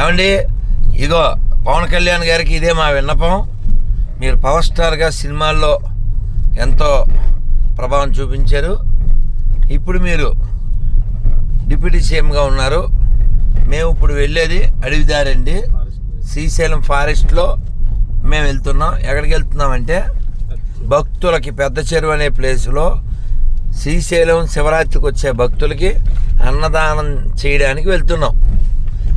ఏమండి? ఇగో పవన్ కళ్యాణ్ గారికి ఇదే మా విన్నపం. మీరు పవర్ స్టార్గా సినిమాల్లో ఎంతో ప్రభావం చూపించారు. ఇప్పుడు మీరు డిప్యూటీ సీఎంగా ఉన్నారు. మేము ఇప్పుడు వెళ్ళేది అడవిదారండి. శ్రీశైలం ఫారెస్ట్లో మేము వెళ్తున్నాం. ఎక్కడికి వెళ్తున్నామంటే భక్తులకి పెద్ద చెరువు అనే ప్లేస్లో శ్రీశైలం శివరాత్రికి వచ్చే భక్తులకి అన్నదానం చేయడానికి వెళ్తున్నాం.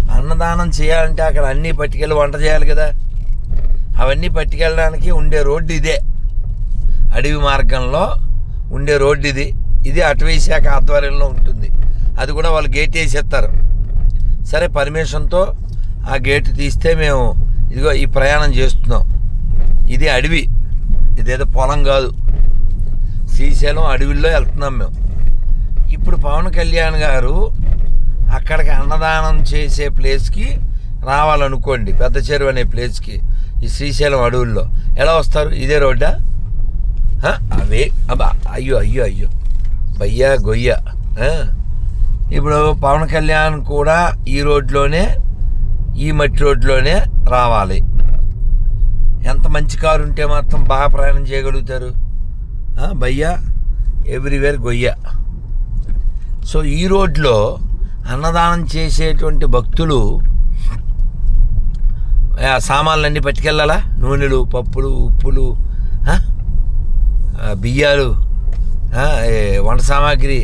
అన్నదానం చేయాలంటే అక్కడ అన్నీ పట్టుకెళ్ళి వంట చేయాలి కదా. అవన్నీ పట్టుకెళ్ళడానికి ఉండే రోడ్డు ఇదే. అడవి మార్గంలో ఉండే రోడ్డు ఇది. ఇది అటవీ శాఖ ఆధ్వర్యంలో ఉంటుంది. అది కూడా వాళ్ళు గేట్ వేసేస్తారు. సరే పర్మిషన్తో ఆ గేటు తీస్తే మేము ఇదిగో ఈ ప్రయాణం చేస్తున్నాం. ఇది అడవి. ఇదేదో పొలం కాదు. శ్రీశైలం అడవిలో వెళ్తున్నాం మేము. ఇప్పుడు పవన్ కళ్యాణ్ గారు అక్కడికి అన్నదానం చేసే ప్లేస్కి రావాలనుకోండి పెద్ద చెరువు అనే ప్లేస్కి ఈ శ్రీశైలం అడవుల్లో. ఎలా వస్తారు? ఇదే రోడ్డా? అవే. అబ్బా అయ్యో అయ్యో అయ్యో. బయ్యా గొయ్య. ఇప్పుడు పవన్ కళ్యాణ్ కూడా ఈ రోడ్లోనే ఈ మట్టి రోడ్లోనే రావాలి. ఎంత మంచి కారు ఉంటే మాత్రం బాగా ప్రయాణం చేయగలుగుతారు. బయ్యా భయ్యా? ఎవ్రీవేర్ గొయ్య. సో ఈ రోడ్లో అన్నదానం చేసేటువంటి భక్తులు ఆ, సామాన్లన్నీ పట్టుకెళ్ళాలా? నూనెలు పప్పులు ఉప్పులు బియ్యాలు వంట సామాగ్రి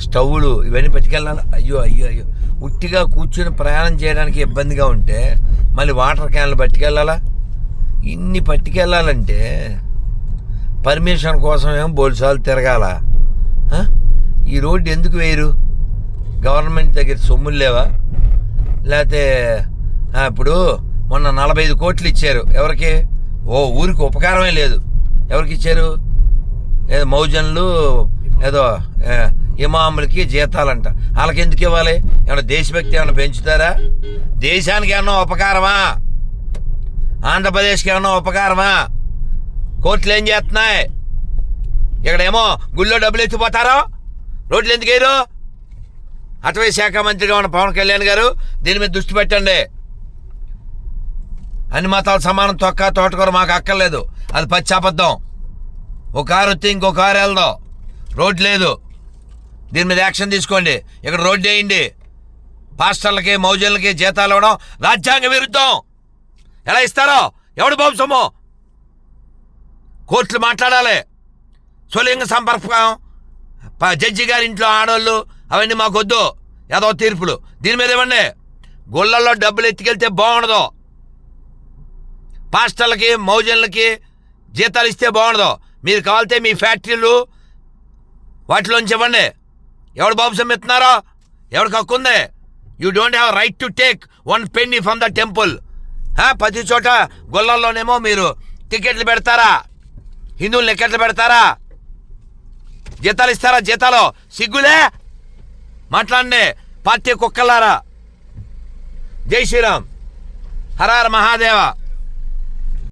స్టవ్లు ఇవన్నీ పట్టుకెళ్ళాలా? అయ్యో అయ్యో అయ్యో. ఉట్టిగా కూర్చొని ప్రయాణం చేయడానికి ఇబ్బందిగా ఉంటే మళ్ళీ వాటర్ క్యాన్లు పట్టుకెళ్ళాలా? ఇన్ని పట్టుకెళ్ళాలంటే పర్మిషన్ కోసం ఏమో బోల్సాలు తిరగాల? ఈ రోడ్డు ఎందుకు వేయరు? గవర్నమెంట్ దగ్గర సొమ్ములు లేవా? లేకపోతే ఇప్పుడు మొన్న నలభై ఐదు కోట్లు ఇచ్చారు. ఎవరికి? ఓ ఊరికి ఉపకారమే లేదు. ఎవరికి ఇచ్చారు? ఏదో మౌజన్లు ఏదో ఇమాములకి జీతాలంట. వాళ్ళకి ఎందుకు ఇవ్వాలి? ఏమైనా దేశభక్తి ఏమైనా పెంచుతారా? దేశానికి ఏమన్నా ఉపకారమా? ఆంధ్రప్రదేశ్కి ఏమన్నా ఉపకారమా? కోర్టులు ఏం చేస్తున్నాయి? ఇక్కడేమో గుళ్ళో డబ్బులు ఎత్తిపోతారో? రోడ్లు ఎందుకు వేయరు? అటవీ శాఖ మంత్రిగా ఉన్న పవన్ కళ్యాణ్ గారు దీని మీద దృష్టి పెట్టండి. అన్ని మతాలు సమానం తొక్క తోటకూర మాకు అక్కర్లేదు. అది పచ్చి అబద్ధం. ఒక కారు వస్తే ఇంకో కారు వెళ్దాం. రోడ్ లేదు. దీని మీద యాక్షన్ తీసుకోండి. ఇక్కడ రోడ్డు వేయండి. పాస్టర్లకి మౌజన్లకి జీతాలు ఇవ్వడం రాజ్యాంగ విరుద్ధం. ఎలా ఇస్తారో? ఎవడు బాబు సొమ్ము? కోర్టులు మాట్లాడాలి. స్వలింగ సంపర్కం. ప- జడ్జి గారి ఇంట్లో ఆడవాళ్ళు అవన్నీ మాకొద్దు. ఏదో తీర్పులు. దీని మీద ఇవ్వండి. గుళ్ళల్లో డబ్బులు ఎత్తుకెళ్తే బాగుండదు. పాస్టర్లకి మౌజన్లకి జీతాలు ఇస్తే బాగుండదు. మీరు కావాలితే మీ ఫ్యాక్టరీలు వాటిలోంచి ఇవ్వండి. ఎవడు బాబు సమ్మెత్తున్నారో? ఎవడికి హక్కు ఉంది? You don't have right to take one penny from the temple ప్రతి చోట గొల్లల్లోనేమో మీరు టికెట్లు పెడతారా? హిందువులు టికెట్లు పెడతారా? జీతాలు ఇస్తారా జీతాలు? సిగ్గులే? మాట్లాడండి పార్టీ కుక్కలారా జై శ్రీరామ్. హరార మహాదేవ.